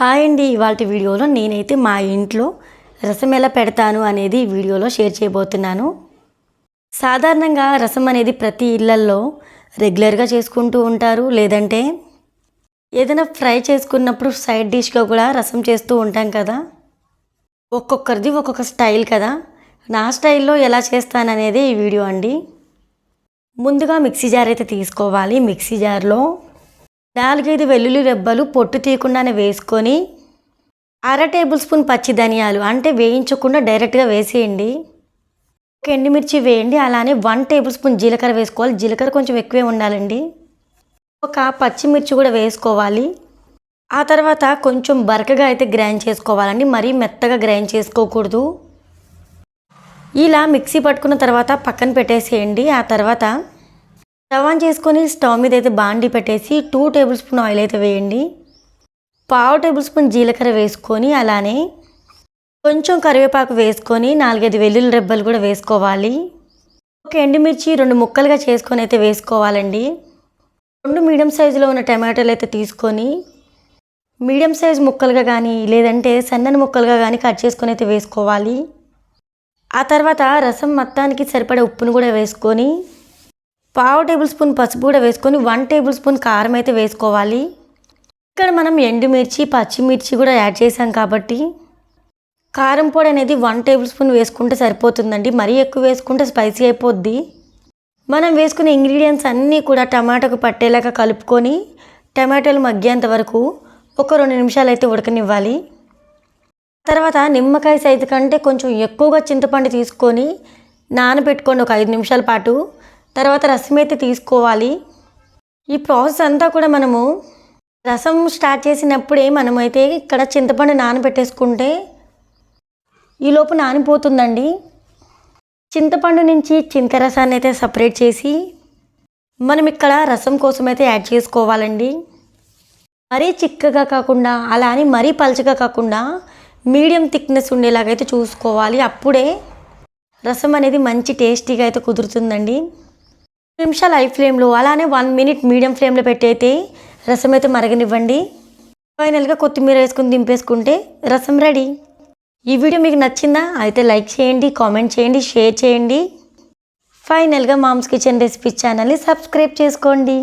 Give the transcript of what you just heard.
Hi అండి ఇవాళ వీడియోలో నేనైతే మా ఇంట్లో రసం ఎలా పెడతాను అనేది వీడియోలో షేర్ చేయబోతున్నాను. సాధారణంగా రసం అనేది ప్రతి ఇళ్ళల్లో రెగ్యులర్గా చేసుకుంటూ ఉంటారు. లేదంటే ఏదైనా ఫ్రై చేసుకున్నప్పుడు సైడ్ డిష్గా కూడా రసం చేస్తూ ఉంటాం కదా. ఒక్కొక్కరిది ఒక్కొక్క స్టైల్ కదా. నా స్టైల్లో ఎలా చేస్తాననేది ఈ వీడియో అండి. ముందుగా మిక్సీ జార్ అయితే తీసుకోవాలి. మిక్సీ జార్లో నాలుగైదు వెల్లుల్లి రెబ్బలు పొట్టు తీయకుండానే వేసుకొని అర టేబుల్ స్పూన్ పచ్చి ధనియాలు అంటే వేయించకుండా డైరెక్ట్గా వేసేయండి. ఒక ఎండుమిర్చి వేయండి అలానే వన్ టేబుల్ స్పూన్ జీలకర్ర వేసుకోవాలి. జీలకర్ర కొంచెం ఎక్కువే ఉండాలండి. ఒక పచ్చిమిర్చి కూడా వేసుకోవాలి. ఆ తర్వాత కొంచెం బరకగా అయితే గ్రైండ్ చేసుకోవాలండి. మరీ మెత్తగా గ్రైండ్ చేసుకోకూడదు. ఇలా మిక్సీ పట్టుకున్న తర్వాత పక్కన పెట్టేసేయండి. ఆ తర్వాత స్టవ్ ఆన్ చేసుకొని స్టవ్ మీద అయితే బాండి పెట్టేసి టూ టేబుల్ స్పూన్ ఆయిల్ అయితే వేయండి. పావు టేబుల్ స్పూన్ జీలకర్ర వేసుకొని అలానే కొంచెం కరివేపాకు వేసుకొని నాలుగైదు వెల్లుల్లి రెబ్బలు కూడా వేసుకోవాలి. ఒక ఎండుమిర్చి రెండు ముక్కలుగా చేసుకొని అయితే వేసుకోవాలండి. రెండు మీడియం సైజులో ఉన్న టమాటాలు అయితే తీసుకొని మీడియం సైజ్ ముక్కలుగా కానీ లేదంటే సన్నని ముక్కలుగా కానీ కట్ చేసుకొని అయితే వేసుకోవాలి. ఆ తర్వాత రసం మొత్తానికి సరిపడే ఉప్పును కూడా వేసుకొని పావు టేబుల్ స్పూన్ పసుపు కూడా వేసుకొని వన్ టేబుల్ స్పూన్ కారం అయితే వేసుకోవాలి. ఇక్కడ మనం ఎండుమిర్చి పచ్చిమిర్చి కూడా యాడ్ చేసాం కాబట్టి కారం పొడి అనేది వన్ టేబుల్ స్పూన్ వేసుకుంటే సరిపోతుందండి. మరీ ఎక్కువ వేసుకుంటే స్పైసీ అయిపోద్ది. మనం వేసుకునే ఇంగ్రీడియంట్స్ అన్నీ కూడా టమాటాకు పట్టేలాగా కలుపుకొని టమాటాలు మగ్గేంత వరకు ఒక రెండు నిమిషాలు అయితే ఉడకనివ్వాలి. తర్వాత నిమ్మకాయ సైజు కంటే కొంచెం ఎక్కువగా చింతపండు తీసుకొని నానబెట్టుకోండి ఒక ఐదు నిమిషాల పాటు తర్వాత రసం అయితే తీసుకోవాలి. ఈ ప్రాసెస్ అంతా కూడా మనము రసం స్టార్ట్ చేసినప్పుడే మనమైతే ఇక్కడ చింతపండు నానబెట్టేసుకుంటే ఈలోపు నానిపోతుందండి. చింతపండు నుంచి చింతరసాన్ని అయితే సపరేట్ చేసి మనం ఇక్కడ రసం కోసం అయితే యాడ్ చేసుకోవాలండి. మరీ చిక్కగా కాకుండా అలా అని మరీ పలచగా కాకుండా మీడియం థిక్నెస్ ఉండేలాగైతే చూసుకోవాలి. అప్పుడే రసం అనేది మంచి టేస్టీగా అయితే కుదురుతుందండి. నిమిషాలు హై ఫ్లేమ్లో అలానే వన్ మినిట్ మీడియం ఫ్లేమ్లో పెట్టయితే రసం అయితే మరగనివ్వండి. ఫైనల్గా కొత్తిమీర వేసుకుని దింపేసుకుంటే రసం రెడీ ఈ వీడియో మీకు నచ్చిందా? అయితే లైక్ చేయండి కామెంట్ చేయండి షేర్ చేయండి. ఫైనల్గా మామ్స్ కిచెన్ రెసిపీస్ ఛానల్ని సబ్స్క్రైబ్ చేసుకోండి.